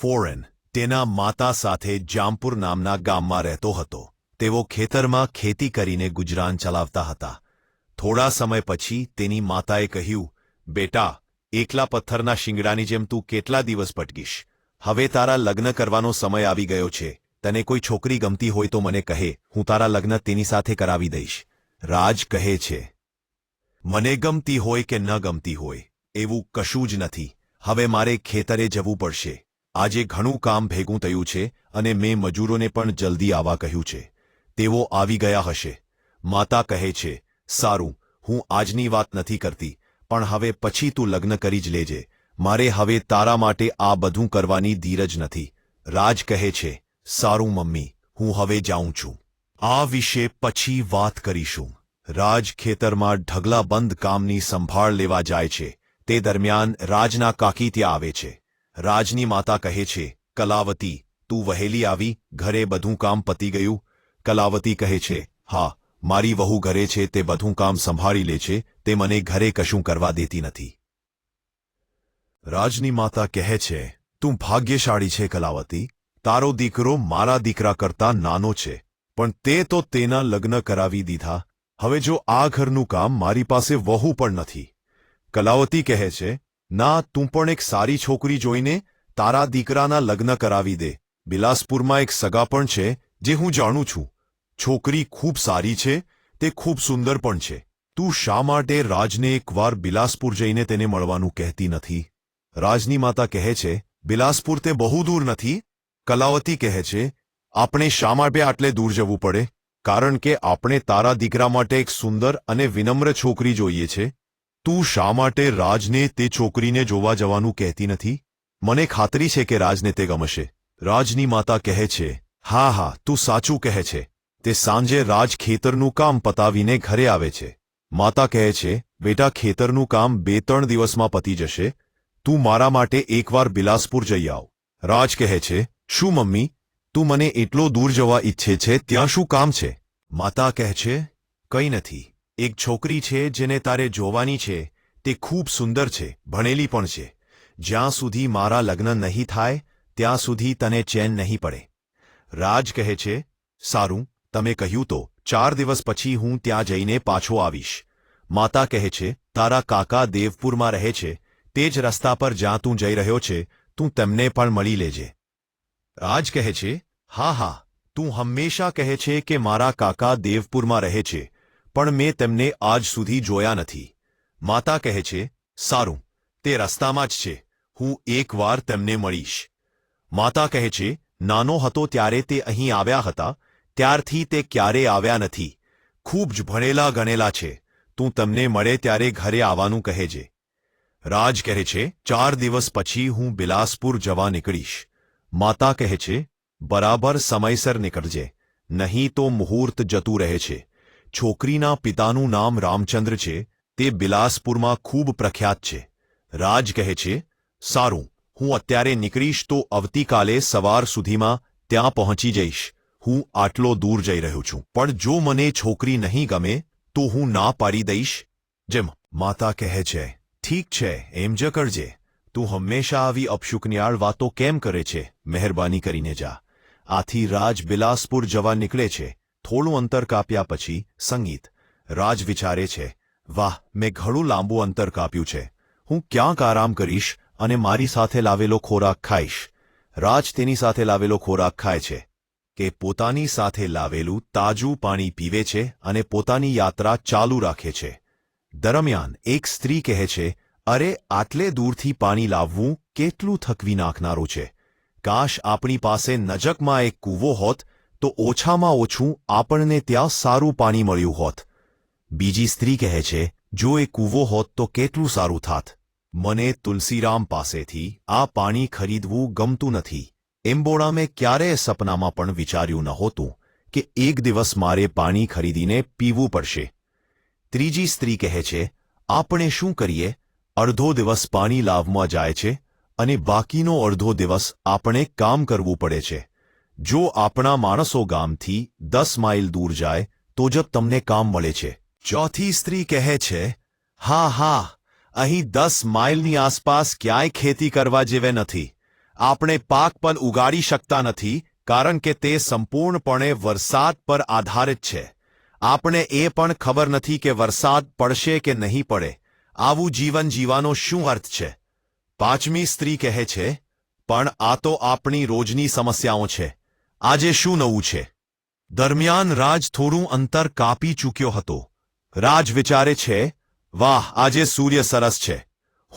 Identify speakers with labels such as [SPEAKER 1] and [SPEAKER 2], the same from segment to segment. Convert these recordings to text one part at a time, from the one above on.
[SPEAKER 1] Foreign, તેના માતા સાથે જામપુર નામના ગામમાં રહેતો હતો. તેઓ ખેતરમાં ખેતી કરીને ગુજરાન ચલાવતા હતા. થોડા સમય પછી તેની માતાએ કહ્યું, બેટા, એકલા પથ્થરના શિંગડાની જેમ તું કેટલા દિવસ પટકીશ? હવે તારા લગ્ન કરવાનો સમય આવી ગયો છે. તને કોઈ છોકરી ગમતી હોય તો મને કહે, હું તારા લગ્ન તેની સાથે કરાવી દઈશ. રાજ કહે છે, મને ગમતી હોય કે ન ગમતી હોય, એવું કશું જ નથી. હવે મારે ખેતરે જવું પડશે. આજે ઘણું કામ ભેગું થયું છે અને મેં મજૂરોને પણ જલ્દી આવવા કહ્યું છે. તેઓ આવી ગયા હશે. માતા કહે છે, સારું, હું આજની વાત નથી કરતી, પણ હવે પછી તું લગ્ન કરી જ લેજે. મારે હવે તારા માટે આ બધું કરવાની ધીરજ નથી. રાજ કહે છે, સારું મમ્મી, હું હવે જાઉં છું. આ વિશે પછી વાત કરીશું. રાજ ખેતરમાં ઢગલાબંધ કામની સંભાળ લેવા જાય છે. તે દરમિયાન રાજના કાકી ત્યાં આવે છે. રાજની માતા કહે છે, કલાવતી, તું વહેલી આવી, ઘરે બધું કામ પતી ગયું. કલાવતી કહે છે, હા, મારી વહુ ઘરે છે, તે બધું કામ સંભાળી લે છે, તે મને ઘરે કશું કરવા દેતી નથી. રાજની માતા કહે છે, તું ભાગ્યશાળી છે, કલાવતી. તારો દીકરો મારા દીકરા કરતા નાનો છે, પણ તે તો તેના લગ્ન કરાવી દીધા. હવે જો આ ઘરનું કામ મારી પાસે વહુ પણ નથી. કલાવતી કહે છે ના, તું પણ એક સારી છોકરી જોઈને તારા દીકરાના લગ્ન કરાવી દે. બિલાસપુરમાં એક સગા પણ છે, જે હું જાણું છું. છોકરી ખૂબ સારી છે, તે ખૂબ સુંદર પણ છે. તું શા માટે રાજને એકવાર બિલાસપુર જઈને તેને મળવાનું કહેતી નથી? રાજની માતા કહે છે, બિલાસપુર તે બહુ દૂર નથી. કલાવતી કહે છે, આપણે શા માટે આટલે દૂર જવું પડે? કારણ કે આપણે તારા દીકરા માટે એક સુંદર અને વિનમ્ર છોકરી જોઈએ છે. તું શા માટે રાજને તે છોકરીને જોવા જવાનું કહેતી નથી? મને ખાતરી છે કે રાજને તે ગમશે. રાજની માતા કહે છે, હા હા, તું સાચું કહે છે. તે સાંજે રાજ ખેતરનું કામ પતાવીને ઘરે આવે છે. માતા કહે છે, બેટા, ખેતરનું કામ બે ત્રણ દિવસમાં પતી જશે. તું મારા માટે એકવાર બિલાસપુર જઈ આવ. રાજ કહે છે, શું મમ્મી? તું મને એટલો દૂર જવા ઈચ્છે છે, ત્યાં શું કામ છે? માતા કહે છે, કંઈ નથી. એક છોકરી છે જેને તારે જોવાની છે, તે ખૂબ સુંદર છે, ભણેલી પણ છે. જ્યાં સુધી મારા લગ્ન નહીં થાય, ત્યાં સુધી તને ચેન નહીં પડે. રાજ કહે છે, સારું, તમે કહ્યું તો, ચાર દિવસ પછી હું ત્યાં જઈને પાછો આવીશ. માતા કહે છે, તારા કાકા દેવપુરમાં રહે છે, તે જ રસ્તા પર જ્યાં તું જઈ રહ્યો છે, તું તેમને પણ મળી લેજે. રાજ કહે છે, હા હા. તું હંમેશા કહે છે કે મારા કાકા દેવપુરમાં રહે છે પણ મેં તેમને આજ સુધી જોયા નથી. માતા કહે છે, સારું, તે રસ્તામાં જ છે. હું એકવાર તેમને મળીશ. માતા કહે છે, નાનો હતો ત્યારે તે અહીં આવ્યા હતા. ત્યારથી તે ક્યારે આવ્યા નથી. ખૂબ જ ભણેલા ગણેલા છે. તું તમને મળે ત્યારે ઘરે આવવાનું કહેજે રાજ કહે છે, ચાર દિવસ પછી હું બિલાસપુર જવા નીકળીશ. માતા કહે છે, બરાબર સમયસર નીકળજે. નહીં તો મુહૂર્ત જતું રહે છે. છોકરીના પિતાનું નામ રામચંદ્ર છે, તે બિલાસપુરમાં ખૂબ પ્રખ્યાત છે. રાજ કહે છે, સારું, હું અત્યારે નીકળીશ તો આવતીકાલે સવાર સુધીમાં ત્યાં પહોંચી જઈશ. હું આટલો દૂર જઈ રહ્યો છું. પણ જો મને છોકરી નહીં ગમે, તો હું ના પાડી દઈશ. જેમ, માતા કહે છે, ઠીક છે, એમ જ કરજે. તું હંમેશા આવી અપશુકનિયાળ વાતો કેમ કરે છે? મહેરબાની કરીને જા. આથી રાજ બિલાસપુર જવા નીકળે છે. થોડું અંતર કાપ્યા પછી સંગીત, રાજ વિચારે છે, વાહ, મેં ઘણું લાંબુ અંતર કાપ્યું છે. હું ક્યાંક આરામ કરીશ અને મારી સાથે લાવેલો ખોરાક ખાઈશ. રાજ તેની સાથે લાવેલો ખોરાક ખાય છે કે પોતાની સાથે લાવેલું તાજું પાણી પીવે છે અને પોતાની યાત્રા ચાલુ રાખે છે. દરમિયાન એક સ્ત્રી કહે છે, અરે, આટલે દૂરથી પાણી લાવવું કેટલું થકવી નાખનારું છે. કાશ આપણી પાસે નજકમાં એક કૂવો હોત તો ઓછામાં ઓછું આપણને ત્યાં સારું પાણી મળ્યું હોત. બીજી સ્ત્રી કહે છે, જો એ કૂવો હોત તો કેટલું સારું થાત. મને તુલસીરામ પાસેથી આ પાણી ખરીદવું ગમતું નથી. એમ્બોડા મેં ક્યારેય સપનામાં પણ વિચાર્યું નહોતું કે એક દિવસ મારે પાણી ખરીદીને પીવું પડશે. ત્રીજી સ્ત્રી કહે છે, આપણે શું કરીએ? અડધો દિવસ પાણી લાવવા જાય છે અને બાકીનો અડધો દિવસ આપણે કામ કરવું પડે છે. જો આપણા માણસો ગામથી દસ માઇલ દૂર જાય, તો જ તમને કામ મળે છે. ચોથી સ્ત્રી કહે છે, હા હા, અહીં દસ માઇલની આસપાસ ક્યાંય ખેતી કરવા જેવે નથી. આપણે પાક પણ ઉગાડી શકતા નથી, કારણ કે તે સંપૂર્ણપણે વરસાદ પર આધારિત છે. આપણે એ પણ ખબર નથી કે વરસાદ પડશે કે નહીં પડે. આવું જીવન જીવાનો શું અર્થ છે? પાંચમી સ્ત્રી કહે છે, પણ આ તો આપણી રોજની સમસ્યાઓ છે. આજે શું નવું છે? દરમિયાન રાજ થોડું અંતર કાપી ચૂક્યો હતો. રાજ વિચારે છે, વાહ, આજે સૂર્ય સરસ છે.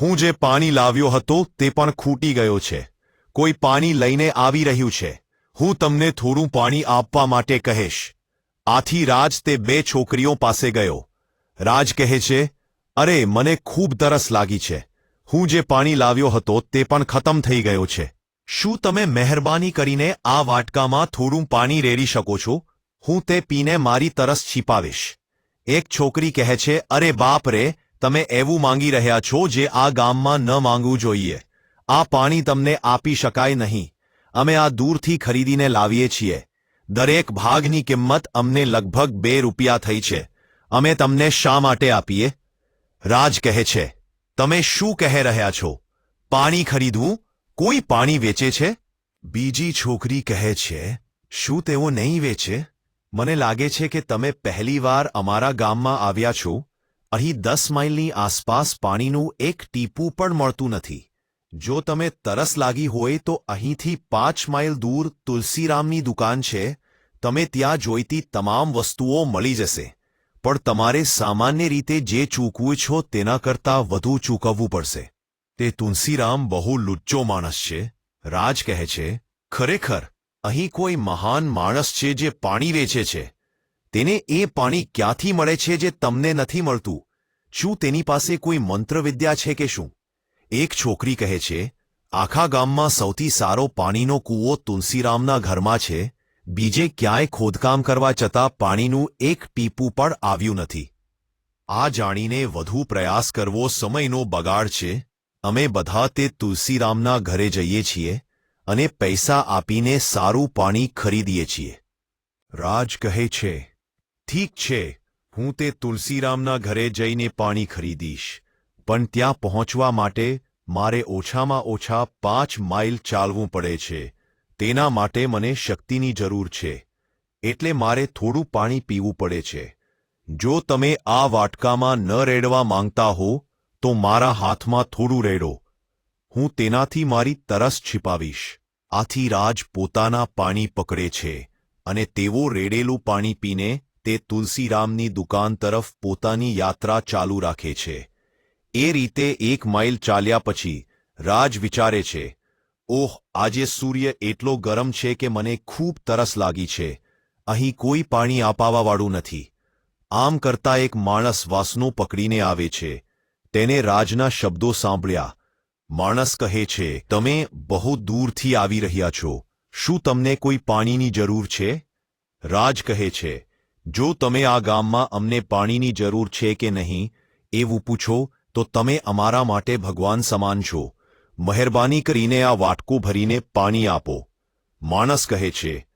[SPEAKER 1] હું જે પાણી લાવ્યો હતો તે પણ ખૂટી ગયો છે. કોઈ પાણી લઈને આવી રહ્યું છે. હું તમને થોડું પાણી આપવા માટે કહીશ. આથી રાજ તે બે છોકરીઓ પાસે ગયો. રાજ કહે છે, અરે, મને ખૂબ તરસ લાગી છે. હું જે પાણી લાવ્યો હતો તે પણ ખતમ થઈ ગયો છે. શું તમે મહેરબાની કરીને આ વાટકામાં થોડું પાણી રેડી શકો છો? હું તે પીને મારી તરસ છીપાવીશ. એક છોકરી કહે છે, અરે બાપ રે, તમે એવું માંગી રહ્યા છો જે આ ગામમાં ન માંગવું જોઈએ. આ પાણી તમને આપી શકાય નહીં. અમે આ દૂરથી ખરીદીને લાવીએ છીએ. દરેક ભાગની કિંમત અમને લગભગ બે રૂપિયા થઈ છે. અમે તમને શા માટે આપીએ? રાજ કહે છે, તમે શું કહી રહ્યા છો? પાણી ખરીદવું? કોઈ પાણી વેચે છે? બીજી છોકરી કહે છે, શું તેઓ નહીં વેચે? મને લાગે છે કે તમે પહેલીવાર અમારા ગામમાં આવ્યા છો. અહીં દસ માઇલની આસપાસ પાણીનું એક ટીપું પણ મળતું નથી. જો તમે તરસ લાગી હોય તો અહીંથી પાંચ માઇલ દૂર તુલસીરામની દુકાન છે. તમે ત્યાં જોઈતી તમામ વસ્તુઓ મળી જશે. પણ તમારે સામાન્ય રીતે જે ચૂકવું છો તેના કરતાં વધુ ચૂકવવું પડશે. તે તુલસીરામ બહુ લુચ્ચો માણસ છે. રાજ કહે છે, ખરેખર, અહીં કોઈ મહાન માણસ છે જે પાણી વેચે છે. તેને એ પાણી ક્યાંથી મળે છે જે તમને નથી મળતું? શું તેની પાસે કોઈ મંત્રવિદ્યા છે કે શું? એક છોકરી કહે છે, આખા ગામમાં સૌથી સારો પાણીનો કૂવો તુલસીરામના ઘરમાં છે. બીજે ક્યાંય ખોદકામ કરવા જતાં પાણીનું એક ટીપું પણ આવ્યું નથી. આ જાણીને વધુ પ્રયાસ કરવો સમયનો બગાડ છે. અમે બધા તે તુલસીરામના ઘરે જઈએ છીએ અને પૈસા આપીને સારું પાણી ખરીદીએ છીએ. રાજ કહે છે, ઠીક છે, હું તે તુલસીરામના ઘરે જઈને પાણી ખરીદીશ, પણ ત્યાં પહોંચવા માટે મારે ઓછામાં ઓછા પાંચ માઇલ ચાલવું પડે છે, તેના માટે મને શક્તિની જરૂર છે, એટલે મારે થોડું પાણી પીવું પડે છે. જો તમે આ વાટકામાં ન રેડવા માંગતા હો તો મારા હાથમાં થોડું રેડો. હું તેનાથી મારી તરસ છિપાવીશ. આથી રાજ પોતાના પાણી પકડે છે અને તેઓ રેડેલું પાણી પીને તે તુલસીરામની દુકાન તરફ પોતાની યાત્રા ચાલુ રાખે છે. એ રીતે એક માઇલ ચાલ્યા પછી રાજ વિચારે છે, ઓહ, આજે સૂર્ય એટલો ગરમ છે કે મને ખૂબ તરસ લાગી છે. અહીં કોઈ પાણી આપાવાવાળું નથી. આમ કરતા એક માણસ વાસનો પકડીને આવે છે. તેને રાજના શબ્દો સાંભળ્યા. માણસ કહે છે, તમે બહુ દૂરથી આવી રહ્યા છો. શું તમને કોઈ પાણીની જરૂર છે? રાજ કહે છે, જો તમે આ ગામમાં અમને પાણીની જરૂર છે કે નહીં, એવું પૂછો, તો તમે અમારા માટે ભગવાન સમાન છો. મહેરબાની કરીને આ વાટકું ભરીને પાણી આપો. માણસ કહે છે,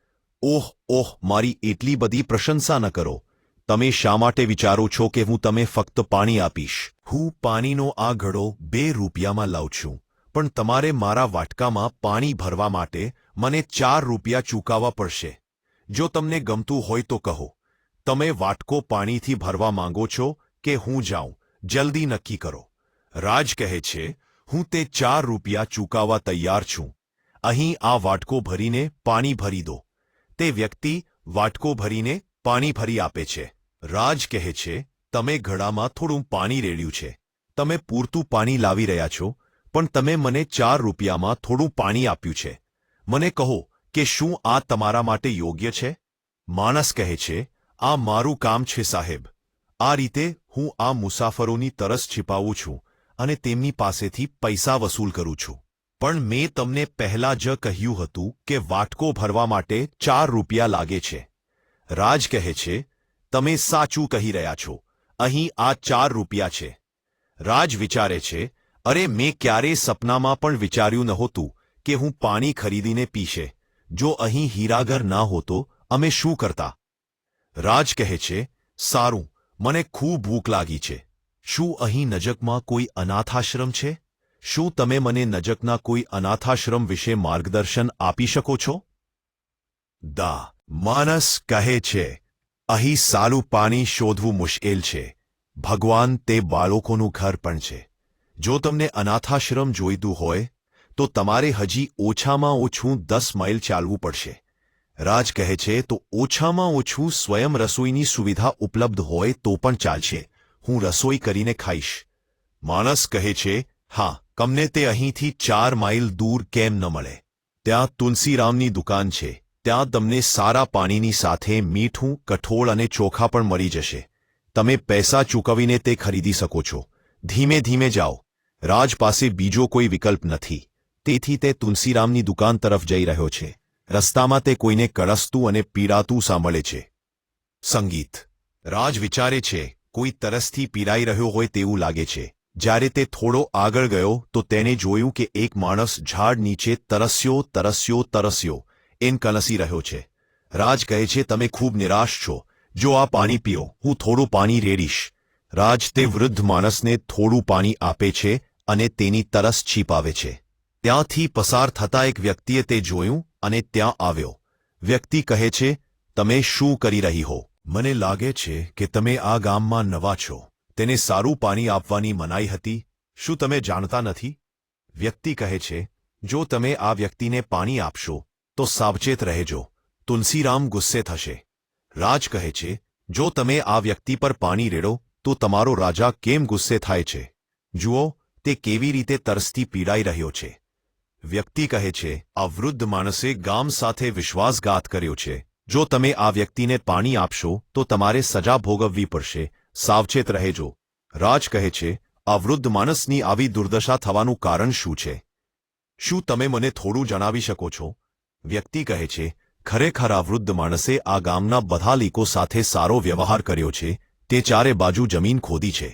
[SPEAKER 1] ઓહ ઓહ, મારી એટલી બધી પ્રશંસા ન કરો. તમે શા માટે વિચારો છો કે હું તમે ફક્ત પાણી આપીશ? હું પાણીનો આ ઘડો બે રૂપિયામાં લાવું છું. પણ તમારે મારા વાટકામાં પાણી ભરવા માટે મને ચાર રૂપિયા ચૂકવવા પડશે. જો તમને ગમતું હોય તો કહો. તમે વાટકો પાણીથી ભરવા માંગો છો કે હું જાઉં? જલ્દી નક્કી કરો. રાજ કહે છે, હું તે ચાર રૂપિયા ચૂકવવા તૈયાર છું. અહીં આ વાટકો ભરીને પાણી ભરી દો. તે વ્યક્તિ વાટકો ભરીને પાણી ભરી આપે છે. રાજ કહે છે, તમે ઘડામાં થોડું પાણી રેડ્યું છે. તમે પૂરતું પાણી લાવી રહ્યા છો, પણ તમે મને ચાર રૂપિયામાં થોડું પાણી આપ્યું છે. મને કહો કે શું આ તમારા માટે યોગ્ય છે? માણસ કહે છે, આ મારું કામ છે, સાહેબ. આ રીતે હું આ મુસાફરોની તરસ છિપાવું છું અને તેમની પાસેથી પૈસા વસૂલ કરું છું. પણ મેં તમને પહેલા જ કહ્યું હતું કે વાટકો ભરવા માટે ચાર રૂપિયા લાગે છે. રાજ કહે છે તમે સાચું કહી રહ્યા છો. અહીં આ ચાર રૂપિયા છે. રાજ વિચારે છે, અરે, મેં ક્યારેય સપનામાં પણ વિચાર્યું નહોતું કે હું પાણી ખરીદીને પીશે. જો અહીં હીરાઘર ના હોતો, અમે શું કરતા? રાજ કહે છે, સારું, મને ખૂબ ભૂખ લાગી છે. શું અહીં નજકમાં કોઈ અનાથાશ્રમ છે? શું તમે મને નજકના કોઈ અનાથાશ્રમ વિશે માર્ગદર્શન આપી શકો છો? દા માનસ કહે છે અહીં સારું પાણી શોધવું મુશ્કેલ છે. ભગવાન તે બાળકોનું ઘર પણ છે. જો તમને અનાથાશ્રમ જોઈતું હોય, તો તમારે હજી ઓછામાં ઓછું દસ માઇલ ચાલવું પડશે. રાજ કહે છે, તો ઓછામાં ઓછું સ્વયં રસોઈની સુવિધા ઉપલબ્ધ હોય તો પણ ચાલશે. હું રસોઈ કરીને ખાઈશ. માણસ કહે છે, હા કમને તે અહીંથી ચાર માઇલ દૂર કેમ ન મળે? ત્યાં તુલસીરામની દુકાન છે. ત્યાં તમને સારા પાણીની સાથે મીઠું, કઠોળ અને ચોખા પણ મળી જશે. તમે પૈસા ચૂકવીને તે ખરીદી શકો છો. ધીમે ધીમે જાઓ. રાજ પાસે બીજો કોઈ વિકલ્પ નથી. તેથી તે તુલસીરામની દુકાન તરફ જઈ રહ્યો છે. રસ્તામાં તે કોઈને કળસતું અને પીડાતું સાંભળે છે. સંગીત. રાજ વિચારે છે, કોઈ તરસથી પીરાઈ રહ્યો હોય તેવું લાગે છે. જ્યારે તે થોડો આગળ ગયો, તો તેણે જોયું કે એક માણસ ઝાડ નીચે તરસ્યો તરસ્યો તરસ્યો. એમ કલસી રહ્યો છે. રાજ કહે છે, તમે ખૂબ નિરાશ છો. જો આ પાણી પીઓ, હું થોડું પાણી રેડીશ. રાજ તે વૃદ્ધ માણસને થોડું પાણી આપે છે અને તેની તરસ છીપાવે છે. ત્યાંથી પસાર થતા એક વ્યક્તિએ તે જોયું અને ત્યાં આવ્યો. વ્યક્તિ કહે છે, તમે શું કરી રહી હો? મને લાગે છે કે તમે આ ગામમાં નવા છો. તેને સારું પાણી આપવાની મનાઈ હતી. શું તમે જાણતા નથી? વ્યક્તિ કહે છે, જો તમે આ વ્યક્તિને પાણી આપશો તો સાવચેત રહેજો. તુલસીરામ ગુસ્સે થશે. રાજ કહે છે, જો તમે આ વ્યક્તિ પર પાણી રેડો, તો તમારો રાજા કેમ ગુસ્સે થાય છે? જુઓ, તે કેવી રીતે તરસથી પીડાઈ રહ્યો છે. વ્યક્તિ કહે છે, આ વૃદ્ધ માણસે ગામ સાથે વિશ્વાસઘાત કર્યો છે. જો તમે આ વ્યક્તિને પાણી આપશો, તો તમારે સજા ભોગવવી પડશે. સાવચેત રહેજો. રાજ કહે છે, આ વૃદ્ધ માણસની આવી દુર્દશા થવાનું કારણ શું છે? શું તમે મને થોડું જણાવી શકો છો? વ્યક્તિ કહે છે, ખરેખર આ વૃદ્ધ માણસે આ ગામના બધા લીકો સાથે સારો વ્યવહાર કર્યો છે, તે ચારે બાજુ જમીન ખોદી છે.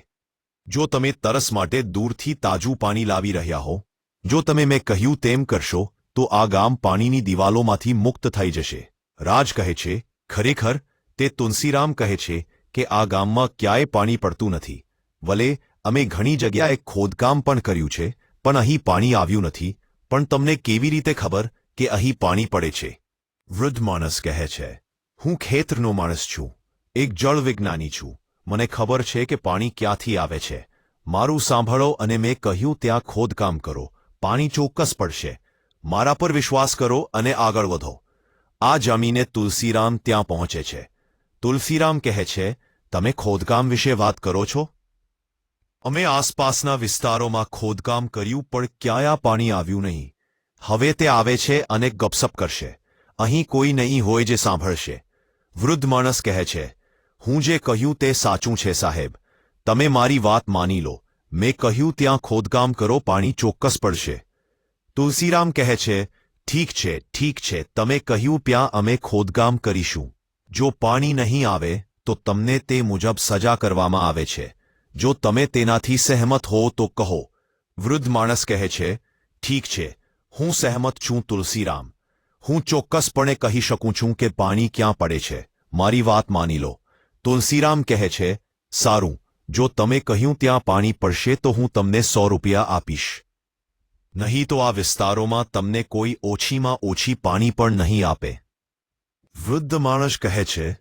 [SPEAKER 1] જો તમે તરસ માટે દૂરથી તાજું પાણી લાવી રહ્યા હો, જો તમે મેં કહ્યું તેમ કરશો, તો આ ગામ પાણીની દિવાલોમાંથી મુક્ત થઈ જશે. રાજ કહે છે, ખરેખર? તે તુલસીરામ કહે છે કે, આ ગામમાં ક્યાંય પાણી પડતું નથી. વલે, અમે ઘણી જગ્યાએ ખોદકામ પણ કર્યું છે, પણ અહીં પાણી આવ્યું નથી. પણ તમને કેવી રીતે ખબર? કે અહીં પાણી પડે છે. વૃદ્ધ માણસ કહે છે, હું ખેતરનો માણસ છું, એક જળ વિજ્ઞાની છું. મને ખબર છે કે પાણી ક્યાંથી આવે છે. મારું સાંભળો અને મેં કહ્યું, ત્યાં ખોદકામ કરો. પાણી ચોક્કસ પડશે. મારા પર વિશ્વાસ કરો અને આગળ વધો. આ જમીને તુલસીરામ ત્યાં પહોંચે છે. તુલસીરામ કહે છે, તમે ખોદકામ વિશે વાત કરો છો? અમે આસપાસના વિસ્તારોમાં ખોદકામ કર્યું, પણ ક્યાંય પાણી આવ્યું નહીં. હવે તે આવે છે અને ગપસપ કરશે. અહીં કોઈ નહીં હોય જે સાંભળશે. વૃદ્ધ માણસ કહે છે, હું જે કહ્યું તે સાચું છે સાહેબ. તમે મારી વાત માની લો. મેં કહ્યું ત્યાં ખોદકામ કરો, પાણી ચોક્કસ પડશે. તુલસીરામ કહે છે, ઠીક છે ઠીક છે. તમે કહ્યું ત્યાં અમે ખોદકામ કરીશું. જો પાણી નહીં આવે, તો તમને તે મુજબ સજા કરવામાં આવે છે. જો તમે તેનાથી સહેમત હો તો કહો. વૃદ્ધ માણસ કહે છે, ઠીક છે. હું સહેમત છું તુલસીરામ. હું ચોક્કસપણે કહી શકું છું કે પાણી ક્યાં પડે છે. મારી વાત માની લો. તુલસીરામ કહે છે, સારું, જો તમે કહ્યું ત્યાં પાણી પડશે તો હું તમને સો રૂપિયા આપીશ. નહીં તો આ વિસ્તારોમાં તમને કોઈ ઓછીમાં ઓછી પાણી પણ નહીં આપે. વૃદ્ધ માણસ કહે છે,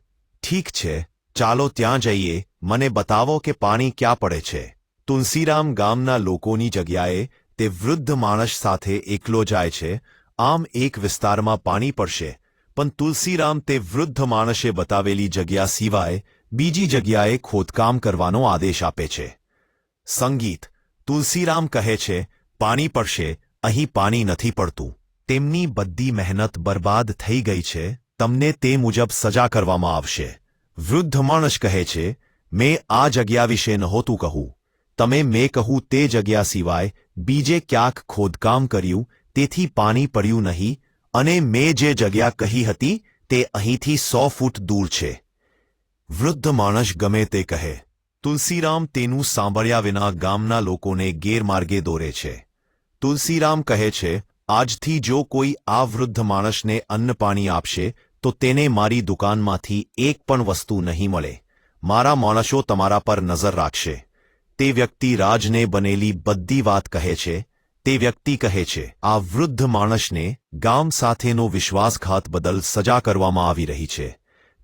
[SPEAKER 1] ઠીક છે, ચાલો ત્યાં જઈએ, મને બતાવો કે પાણી ક્યાં પડે છે. તુલસીરામ ગામના લોકોની જગ્યાએ તે વૃદ્ધ માણસ સાથે એકલો જાય છે, આમ એક વિસ્તારમાં પાણી પડશે, પણ તુલસીરામ તે વૃદ્ધ માણસે બતાવેલી જગ્યા સિવાય બીજી જગ્યાએ ખોદકામ કરવાનો આદેશ આપે છે. સંગીત, તુલસીરામ કહે છે, પાણી પડશે, અહીં પાણી નથી પડતું. તેમની બધી મહેનત બરબાદ થઈ ગઈ છે, તમને તે મુજબ સજા કરવામાં આવશે. વૃદ્ધ માણસ કહે છે, મેં આ જગ્યા વિશે નહોતું કહું તમે મેં કહું તે જગ્યા સિવાય બીજે ક્યાંક ખોદકામ કર્યું, તેથી પાણી પડ્યું નહીં, અને મેં જે જગ્યા કહી હતી, તે અહીંથી સો ફૂટ દૂર છે. વૃદ્ધ માણસ ગમે તે કહે, તુલસીરામ તેનું સાંભળ્યા વિના ગામના લોકોને ગેરમાર્ગે દોરે છે. તુલસીરામ કહે છે, આજથી જો કોઈ આ વૃદ્ધ માણસને અન્ન પાણી આપશે, તો તેને મારી દુકાનમાંથી એક પણ વસ્તુ નહીં મળે. મારા માણસો તમારા પર નજર રાખશે. તે વ્યક્તિ રાજને બનેલી બધી વાત કહે છે, તે વ્યક્તિ કહે છે, આ વૃદ્ધ માણસને ગામ સાથેનો વિશ્વાસઘાત બદલ સજા કરવામાં આવી રહી છે.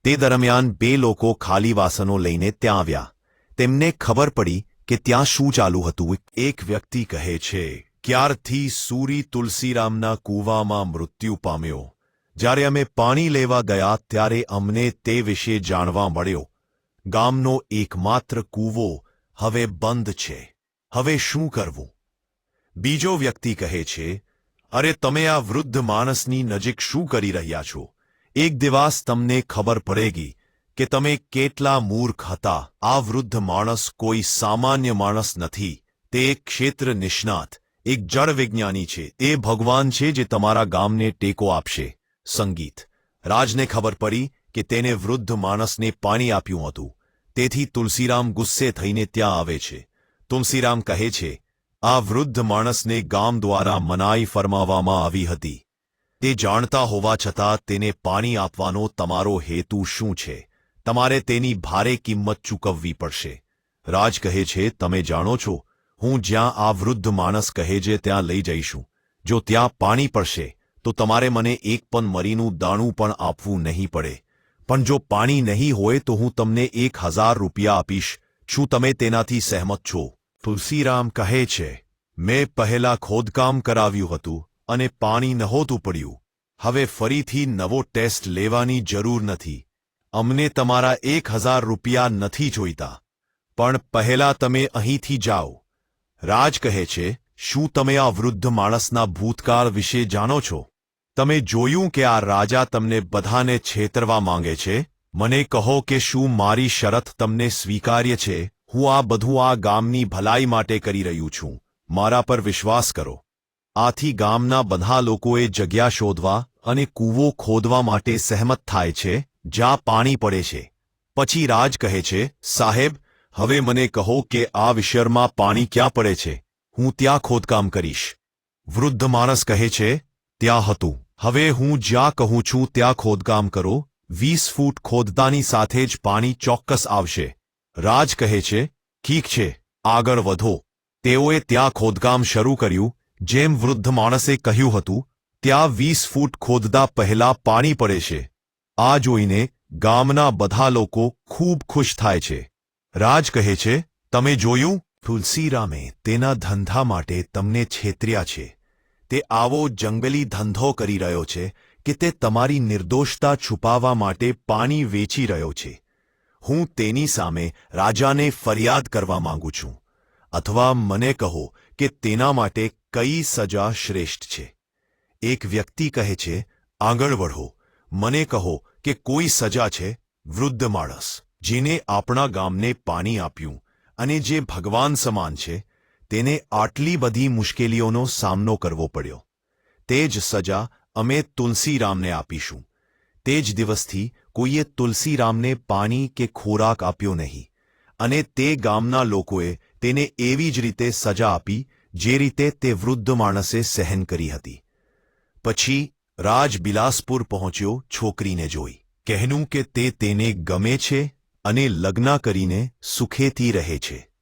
[SPEAKER 1] તે દરમિયાન બે લોકો ખાલી વાસનો લઈને ત્યાં આવ્યા. તેમને ખબર પડી કે ત્યાં શું ચાલુ હતું. એક વ્યક્તિ કહે છે, ક્યારથી સૂરી તુલસીરામના કૂવામાં મૃત્યુ પામ્યો. જ્યારે અમે પાણી લેવા ગયા ત્યારે અમને તે વિશે જાણવા મળ્યો. ગામનો એકમાત્ર કૂવો હવે બંધ છે. હવે શું કરવું? બીજો વ્યક્તિ કહે છે, અરે, તમે આ વૃદ્ધ માણસની નજીક શું કરી રહ્યા છો? એક દિવસ તમને ખબર પડેગી કે તમે કેટલા મૂર્ખ હતા. આ વૃદ્ધ માણસ કોઈ સામાન્ય માણસ નથી. તે એક ક્ષેત્ર નિષ્ણાત, એક જળ વિજ્ઞાની છે. એ ભગવાન છે જે તમારા ગામને ટેકો આપશે. સંગીત. રાજને ખબર પડી કે તેને વૃદ્ધ માણસને પાણી આપ્યું હતું. તેથી તુલસીરામ ગુસ્સે થઈને ત્યાં આવે છે. તુલસીરામ કહે છે, આ વૃદ્ધ માણસને ગામ દ્વારા મનાઈ ફરમાવવામાં આવી હતી. તે જાણતા હોવા છતાં તેને પાણી આપવાનો તમારો હેતુ શું છે? તમારે તેની ભારે કિંમત ચૂકવવી પડશે. રાજ કહે છે, તમે જાણો છો, હું જ્યાં આ વૃદ્ધ માણસ કહે છે ત્યાં લઈ જઈશું. જો ત્યાં પાણી પડશે, તો તમારે મને એક પણ મરીનું દાણું પણ આપવું નહીં પડે. પણ જો પાણી નહીં હોય તો હું તમને એક હજાર રૂપિયા આપીશ. શું તમે તેનાથી સહેમત છો? તુલસીરામ કહે છે, મેં પહેલા ખોદકામ કરાવ્યું હતું અને પાણી નહોતું પડ્યું. હવે ફરીથી નવો ટેસ્ટ લેવાની જરૂર નથી. અમને તમારા એક હજાર રૂપિયા નથી જોઈતા. પણ પહેલા તમે અહીંથી જાઓ. રાજ કહે છે, શું તમે આ વૃદ્ધ માણસના ભૂતકાળ વિશે જાણો છો? તમે જોયું કે આ રાજા તમને બધાને છેતરવા માંગે છે? મને કહો કે શું મારી શરત તમને સ્વીકાર્ય છે? હું આ બધું આ ગામની ભલાઈ માટે કરી રહ્યું છું. મારા પર વિશ્વાસ કરો. આથી ગામના બધા લોકોએ જગ્યા શોધવા અને કૂવો ખોદવા માટે સહેમત થાય છે, જ્યાં પાણી પડે છે. પછી રાજ કહે છે, સાહેબ, હવે મને કહો કે આ વિષયમાં પાણી ક્યાં પડે છે? હું ત્યાં ખોદકામ કરીશ. વૃદ્ધ માણસ કહે છે, ત્યાં હતું. હવે હું જ્યાં કહું છું ત્યાં ખોદકામ કરો, વીસ ફૂટ ખોદતાની સાથે જ પાણી ચોક્કસ આવશે. રાજ કહે છે, ઠીક છે, આગળ વધો. તેઓએ ત્યાં ખોદકામ શરૂ કર્યું, જેમ વૃદ્ધ માણસે કહ્યું હતું, ત્યાં વીસ ફૂટ ખોદતા પહેલા પાણી પડે છે. આ જોઈને ગામના બધા લોકો ખૂબ ખુશ થાય છે. રાજ કહે છે, તમે જોયું? તુલસીરામે તેના ધંધા માટે તમને છેતર્યા છે. તે આવો જંગલી ધંધો કરી રહ્યો છે કે તે તમારી નિર્દોષતા છુપાવવા માટે પાણી વેચી રહ્યો છે. હું તેની સામે રાજાને ફરિયાદ કરવા માંગુ છું. અથવા મને કહો કે તેના માટે કઈ સજા શ્રેષ્ઠ છે. એક વ્યક્તિ કહે છે, આગળ વઢો મને કહો કે કોઈ સજા છે, વૃદ્ધ માણસ, જેને આપણા ગામને પાણી આપ્યું અને જે ભગવાન સમાન છે તેને આટલી બધી મુશ્કેલીઓનો સામનો કરવો પડ્યો. તે જ સજા અમે તુલસીરામને આપીશું. તે જ દિવસથી કોઈએ તુલસીરામને પાણી કે ખોરાક આપ્યો નહીં. અને તે ગામના લોકોએ તેને એવી જ રીતે સજા આપી, જે રીતે તે વૃદ્ધ માણસે સહન કરી હતી. પછી રાજ બિલાસપુર પહોંચ્યો છોકરીને જોઈ. કહેનું કે તે તેને ગમે છે અને લગ્ન કરીને સુખેથી રહે છે.